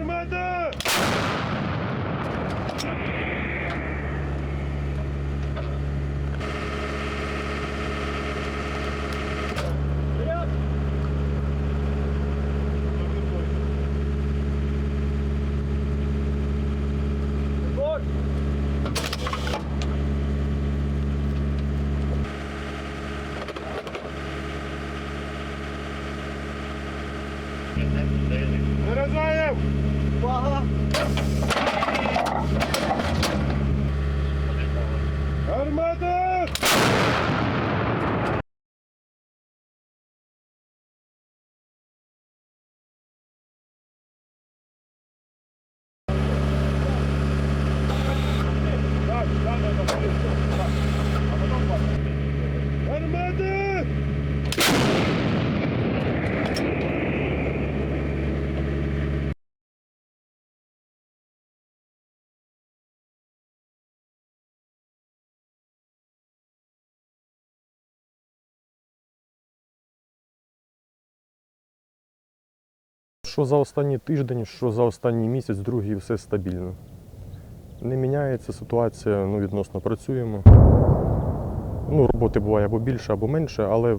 Гармата! Заряджаємо! Гармата! Так, так, так, так, так. А потім так. Гармата! Що за останній тиждень, що за останній місяць, другий все стабільно. Не міняється ситуація, ну, відносно працюємо. Ну, роботи буває або більше, або менше, але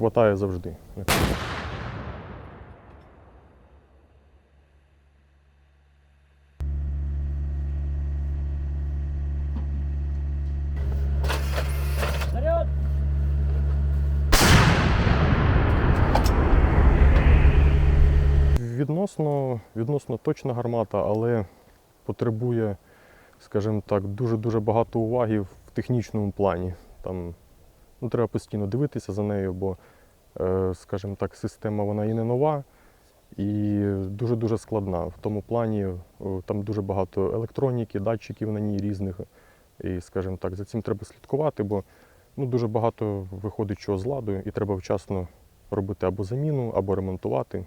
вистачає завжди. Відносно, відносно точна гармата, але потребує, скажімо так, дуже-дуже багато уваги в технічному плані. Там, ну, треба постійно дивитися за нею, бо, е, скажімо так, система вона і не нова, і дуже-дуже складна. В тому плані там дуже багато електроніки, датчиків на ній різних. І, скажімо так, за цим треба слідкувати, бо ну, дуже багато виходить чого з ладу, і треба вчасно робити або заміну, або ремонтувати.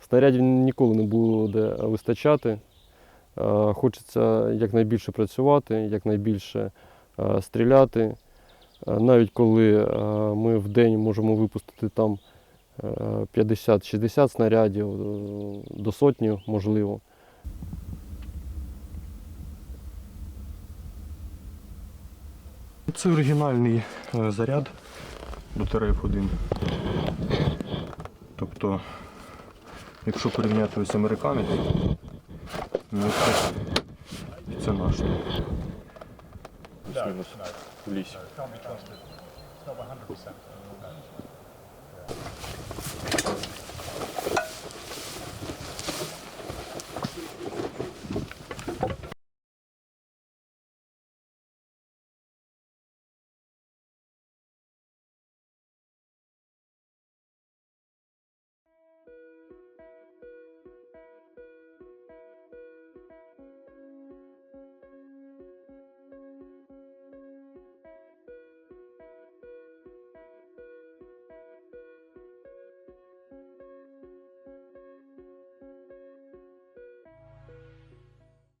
Снарядів ніколи не буде вистачати. Е, Хочеться якнайбільше працювати, якнайбільше е, стріляти. Е, Навіть коли е, ми в день можемо випустити там е, 50-60 снарядів е, до сотні, можливо. Це оригінальний е, заряд до ТРФ-1. Тобто, якщо порівняти ось американець, ну це, це наш. В лісі.